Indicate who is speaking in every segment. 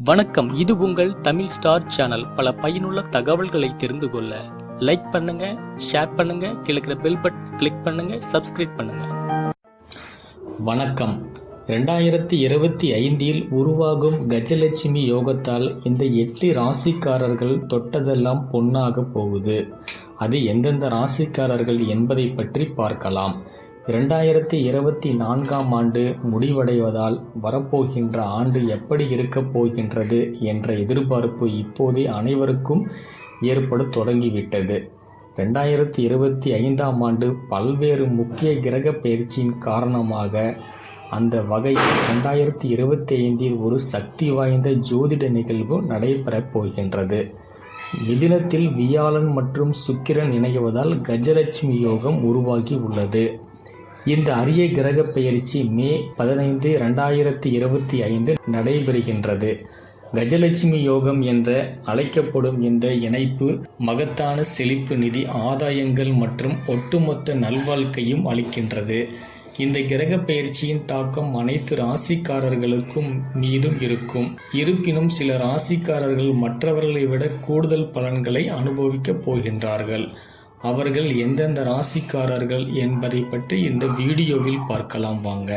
Speaker 1: வணக்கம். இது உங்கள் தமிழ் ஸ்டார் சேனல். பல பயனுள்ள தகவல்களை தெரிந்து கொள்ள லைக் பண்ணுங்க ஷேர் பண்ணுங்க கிழக்கிற பெல் பட்டன் கிளிக் பண்ணுங்க சப்ஸ்கிரைப் பண்ணுங்க. வணக்கம். ரெண்டாயிரத்தி இருபத்தி ஐந்தில் உருவாகும் கஜலட்சுமி யோகத்தால் இந்த எட்டு ராசிக்காரர்கள் தொட்டதெல்லாம் பொன்னாக போகுது. அது எந்தெந்த ராசிக்காரர்கள் என்பதை பற்றி பார்க்கலாம். இரண்டாயிரத்தி இருபத்தி நான்காம் ஆண்டு முடிவடைவதால் வரப்போகின்ற ஆண்டு எப்படி இருக்கப் போகின்றது என்ற எதிர்பார்ப்பு இப்போதே அனைவருக்கும் ஏற்பட தொடங்கிவிட்டது. ரெண்டாயிரத்தி இருபத்தி ஐந்தாம் ஆண்டு பல்வேறு முக்கிய கிரக பயிற்சியின் காரணமாக அந்த வகை ரெண்டாயிரத்தி இருபத்தி ஐந்தில் ஒரு சக்தி வாய்ந்த ஜோதிட நிகழ்வு நடைபெறப் போகின்றது. மிதினத்தில் வியாழன் மற்றும் சுக்கிரன் இணைவதால் கஜலட்சுமி யோகம் உருவாகி உள்ளது. இந்த அரிய கிரக பெயர்ச்சி மே பதினைந்து ரெண்டாயிரத்தி இருபத்தி ஐந்து நடைபெறுகின்றது. கஜலட்சுமி யோகம் என்ற அழைக்கப்படும் இந்த இணைப்பு மகத்தான செழிப்பு நிதி ஆதாயங்கள் மற்றும் ஒட்டுமொத்த நல்வாழ்க்கையும் அளிக்கின்றது. இந்த கிரக பெயர்ச்சியின் தாக்கம் அனைத்து ராசிக்காரர்களுக்கும் மீதும் இருக்கும். இருப்பினும் சில ராசிக்காரர்கள் மற்றவர்களை விட கூடுதல் பலன்களை அனுபவிக்கப் போகின்றார்கள். அவர்கள் எந்தெந்த ராசிக்காரர்கள் என்பதை பற்றி இந்த வீடியோவில் பார்க்கலாம் வாங்க.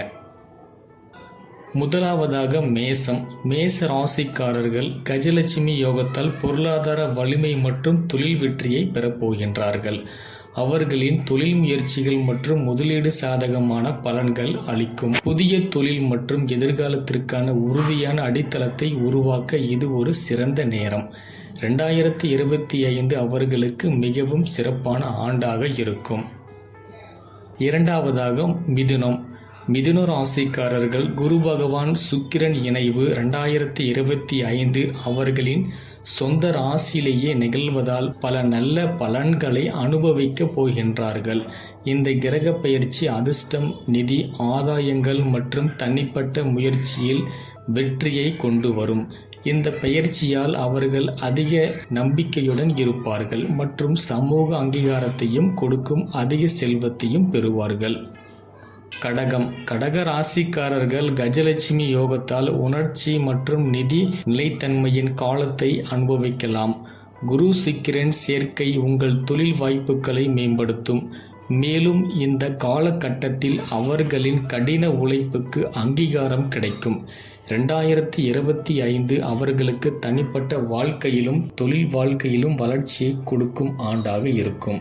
Speaker 1: முதலாவதாக மேசம். மேச ராசிக்காரர்கள் கஜலட்சுமி யோகத்தால் பொருளாதார வலிமை மற்றும் தொழில் வெற்றியை பெறப்போகின்றார்கள் அவர்களின் தொழில் முயற்சிகள் மற்றும் முதலீடு சாதகமான பலன்கள் அளிக்கும். புதிய தொழில் மற்றும் எதிர்காலத்திற்கான உறுதியான அடித்தளத்தை உருவாக்க இது ஒரு சிறந்த நேரம். ரெண்டாயிரத்தி இருபத்தி ஐந்து அவர்களுக்கு மிகவும் சிறப்பான ஆண்டாக இருக்கும். இரண்டாவதாக மிதுனம். மிதுன ராசிக்காரர்கள் குரு பகவான் சுக்கிரன் இணைவு ரெண்டாயிரத்தி இருபத்தி ஐந்து அவர்களின் சொந்த ராசியிலேயே நிகழ்வதால் பல நல்ல பலன்களை அனுபவிக்கப் போகின்றார்கள். இந்த கிரக பயிற்சி அதிர்ஷ்டம் நிதி ஆதாயங்கள் மற்றும் தனிப்பட்ட முயற்சியில் வெற்றியை கொண்டு வரும். இந்த பயிற்சியால் அவர்கள் அதிக நம்பிக்கையுடன் இருப்பார்கள் மற்றும் சமூக அங்கீகாரத்தையும் கொடுக்கும் அதிக செல்வத்தையும் பெறுவார்கள். கடகம். கடக ராசிக்காரர்கள் கஜலட்சுமி யோகத்தால் உணர்ச்சி மற்றும் நிதி நிலைத்தன்மையின் காலத்தை அனுபவிக்கலாம். குரு சிக்கிரன் சேர்க்கை உங்கள் தொழில் வாய்ப்புகளை மேம்படுத்தும். மேலும் இந்த காலகட்டத்தில் அவர்களின் கடின உழைப்புக்கு அங்கீகாரம் கிடைக்கும். ரெண்டாயிரத்தி இருபத்தி ஐந்து அவர்களுக்கு தனிப்பட்ட வாழ்க்கையிலும் தொழில் வாழ்க்கையிலும் வளர்ச்சியை கொடுக்கும் ஆண்டாக இருக்கும்.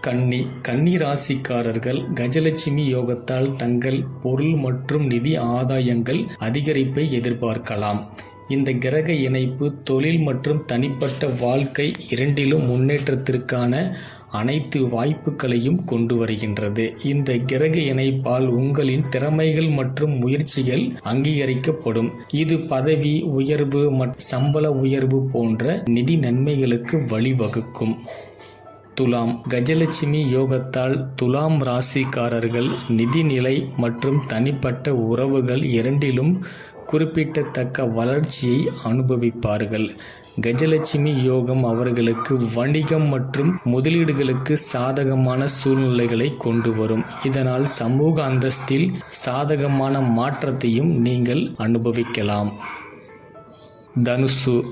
Speaker 1: கன்னி கன்னி ராசிக்காரர்கள் கஜலட்சுமி யோகத்தால் தங்கள் பொருள் மற்றும் நிதி ஆதாயங்கள் அதிகரிப்பை எதிர்பார்க்கலாம். இந்த கிரக இணைப்பு தொழில் மற்றும் தனிப்பட்ட வாழ்க்கை இரண்டிலும் முன்னேற்றத்திற்கான அனைத்து வாய்ப்புகளையும் கொண்டு வருகின்றது. இந்த கிரக இணைப்பால் உங்களின் திறமைகள் மற்றும் முயற்சிகள் அங்கீகரிக்கப்படும். இது பதவி உயர்வு மற்றும் சம்பள உயர்வு போன்ற நிதி நன்மைகளுக்கு வழிவகுக்கும். துலாம் கஜலட்சுமி யோகத்தால் துலாம் ராசிக்காரர்கள் நிதிநிலை மற்றும் தனிப்பட்ட உறவுகள் இரண்டிலும் குறிப்பிடத்தக்க வளர்ச்சியை அனுபவிப்பார்கள். கஜலட்சுமி யோகம் அவர்களுக்கு வணிகம் மற்றும் முதலீடுகளுக்கு சாதகமான சூழ்நிலைகளை கொண்டு வரும். இதனால் சமூக அந்தஸ்தில் சாதகமான மாற்றத்தையும் நீங்கள் அனுபவிக்கலாம். தனுசு.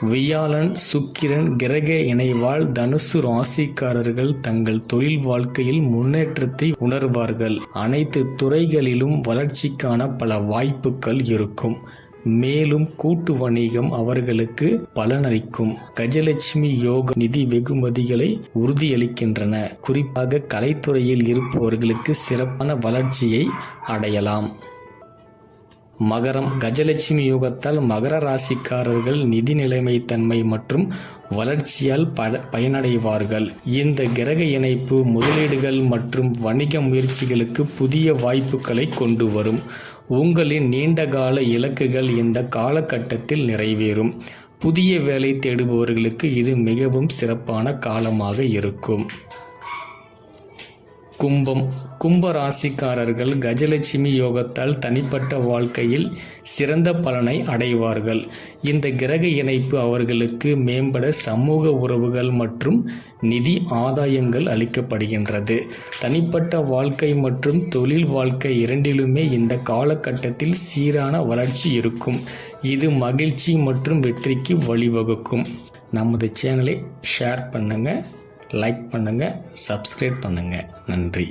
Speaker 1: வியாழன் சுக்கிரன் கிரக இணைவால் தனுசு ராசிக்காரர்கள் தங்கள் தொழில் வாழ்க்கையில் முன்னேற்றத்தை உணர்வார்கள். அனைத்து துறைகளிலும் வளர்ச்சிக்கான பல வாய்ப்புகள் இருக்கும். மேலும் கூட்டு வணிகம் அவர்களுக்கு பலனளிக்கும். கஜலட்சுமி யோக நிதி வெகுமதிகளை உறுதியளிக்கின்றன. குறிப்பாக கலைத்துறையில் இருப்பவர்களுக்கு சிறப்பான வளர்ச்சியை அடையலாம். மகரம். கஜலட்சுமி யோகத்தால் மகர ராசிக்காரர்கள் நிதி நிலைமைத்தன்மை மற்றும் வளர்ச்சியால் ப பயனடைவார்கள். இந்த கிரக இணைப்பு முதலீடுகள் மற்றும் வணிக முயற்சிகளுக்கு புதிய வாய்ப்புகளை கொண்டு வரும். உங்களின் நீண்டகால இலக்குகள் இந்த காலகட்டத்தில் நிறைவேறும். புதிய வேலை தேடுபவர்களுக்கு இது மிகவும் சிறப்பான காலமாக இருக்கும். கும்பம் கும்ப ராசிக்காரர்கள் கஜலட்சுமி யோகத்தால் தனிப்பட்ட வாழ்க்கையில் சிறந்த பலனை அடைவார்கள். இந்த கிரக இணைப்பு அவர்களுக்கு மேம்பட சமூக உறவுகள் மற்றும் நிதி ஆதாயங்கள் அளிக்கப்படுகின்றது. தனிப்பட்ட வாழ்க்கை மற்றும் தொழில் வாழ்க்கை இரண்டிலுமே இந்த காலகட்டத்தில் சீரான வளர்ச்சி இருக்கும். இது மகிழ்ச்சி மற்றும் வெற்றிக்கு வழிவகுக்கும். நமது சேனலை ஷேர் பண்ணுங்கள் லைக் பண்ணுங்கள் சப்ஸ்கிரைப் பண்ணுங்கள் நன்றி.